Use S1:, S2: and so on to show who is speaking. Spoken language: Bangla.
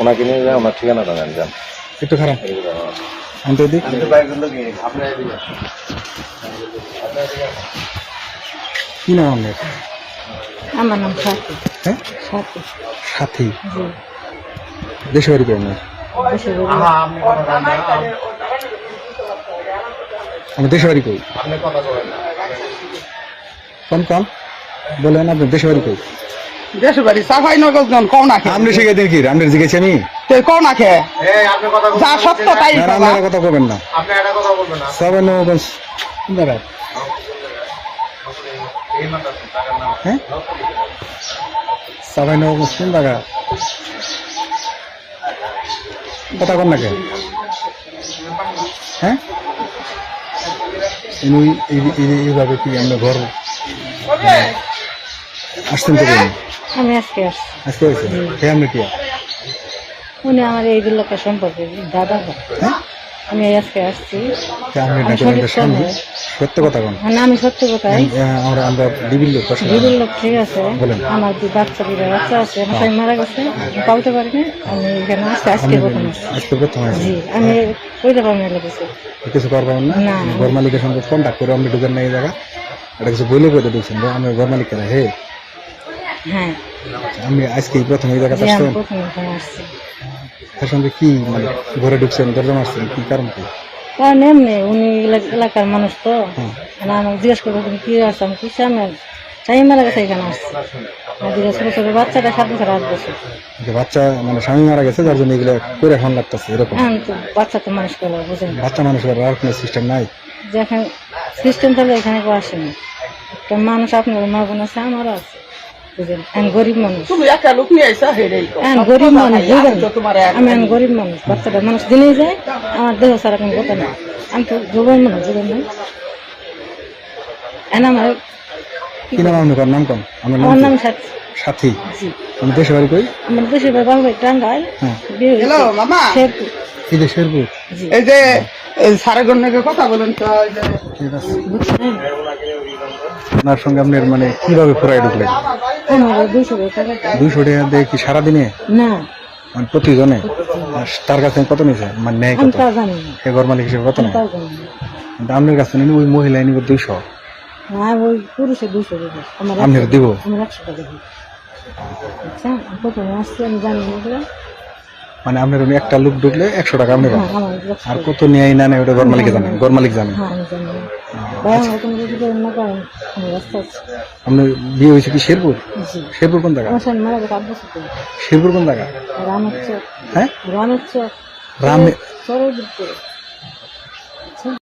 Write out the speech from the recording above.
S1: ওনাকে নিয়ে যান ওনার ঠিকানাটা নেন যান
S2: একটু খারাপ। আমি তো দিক কি নাম আপনার?
S3: আমার নাম সাথী।
S2: হ্যাঁ?
S3: সাথী।
S2: দেশে বাড়ি আপনার? আমি দেশে বাড়ি কই? কম কম। বলেন আপনার দেশে বাড়ি কই?
S4: দেশের বাড়ি সাফাই নগর জন কও না খেয়ে
S2: আপনি শিখে দিন কি? আপনার জিজ্ঞেসি আমি?
S4: তুই কও না খেয়ে যা সত্য তাই
S2: না,
S4: বাবা।
S2: আপনারা কথা বলবেন না। নবগঞ্জ কোন জায়গায়? হ্যাঁ? সবাই নবগঞ্জ কোন জায়গা কথা কন না কে? হ্যাঁ? এইভাবে কি আমরা ঘর আসতেন তো
S3: আমি আজকে আসছি।
S2: আজকে কে আপনি কি?
S3: উনি আমার এই লোকের সম্পর্কে দাদা হ্যাঁ? আমি আজকে আসছি। আমি।
S2: সত্য কথা কোন?
S3: মানে আমি সত্যি কথাই।
S2: আমরা আমরা ডিবির লোক কথা
S3: দিদির লোক ঠিক আছে। আমার দুই বাচ্চা দুইটা বাচ্চা আছে। আমার মারা গেছে। আমি পালতে পারিনি। আমি এখানে আসছি আজকে প্রথম
S2: আজকে প্রথম
S3: জি আমি কইতে পারব না লেগেছে।
S2: কিছু করবেন না?
S3: না।
S2: ঘর মালিকের সঙ্গে কন্ট্যাক্ট করে আপনি ঢুকেন না এই জায়গা। এটা কিছু বলে করে ঢুকছেন। আমি ঘর মালিক হে
S3: হ্যাঁ।
S2: আমি আজকে প্রথম এই জায়গাতে আসছেন তার সঙ্গে কি মানে ঘরে ঢুকছেন দরজা মারছেন কি কারণ কি?
S3: কারণ এমনি উনি এলাকার মানুষ তো।
S2: হুম।
S3: মানে আমাকে জিজ্ঞেস করব তুমি কি আসছো আমি কি আমি স্বামী মারা গেছে এখানে আসছি। ছোট ছোট বাচ্চাটা সাত বছর আট বছর।
S2: বাচ্চা মানে স্বামী মারা গেছে যার জন্য এগুলো করে এখন লাগতেছে এরকম?
S3: তো বাচ্চা তো মানুষ করল বুঝেন।
S2: বাচ্চা মানুষের আর কোনো সিস্টেম নাই?
S3: যে এখন সিস্টেম তাহলে এখানে কেউ আসেনি। একটা মানুষ আপনার মা বোন আছে আমারও আছে। বুঝেন এখন গরিব মানুষ
S4: তুমি একটা লোক নিয়ে আইসা হেরে
S3: এখন গরিব মানুষ বুঝেন
S4: তোমার
S3: আমি গরিব মানুষ বাচ্চাটা মানুষ দিনেই যায় আমার দেহ ছাড়া কোনো কথা নেই। আমি তো যুবন মানুষ বুঝেন না এখন আমার
S2: কি নাম আপনার? নাম কম? আমার নাম
S3: আমার নাম সাথী।
S2: সাথী। আমি দেশে বাড়ি কই?
S3: আমার দেশের বাবা ভাই টাঙ্গাইল।
S2: হ্যাঁ।
S3: বিয়ে হয়েছে।
S4: হ্যালো মামা।
S3: শেরপুর।
S2: এই যে শেরপুর?
S4: এই যে এই কথা বলেন তো এই যে।
S2: ঠিক আছে।
S3: বুঝছেন
S2: আপনার সঙ্গে আপনার মানে কীভাবে ফুরাই ঢুকলেন? দুইশো টাকা দিয়ে। কি সারাদিনে?
S3: না।
S2: মানে প্রতিজনে? আর তার কাছে কত নিছে? মানে নেয় কত? সে ঘর মালিক হিসেবে কত নেয়? আপনার কাছে নিলে ওই মহিলা নিবে দুইশো?
S3: আমার
S2: আপনার দিব?
S3: আচ্ছা।
S2: মানে আপনার একটা লোক ঢুকলে একশো টাকা আপনি পান
S3: হ্যাঁ
S2: আর কত নিয়ে না নেয় ওটা ঘর মালিকে জানে। ঘর মালিক জানে।
S3: আমি
S2: আপনার বিয়ে হয়েছে কি শেরপুর? শেরপুর কোন জায়গা। শেরপুর কোন জায়গা?
S3: রামের
S2: হ্যাঁ?
S3: রামের চোখ
S2: রামে
S3: চরের ভিতরে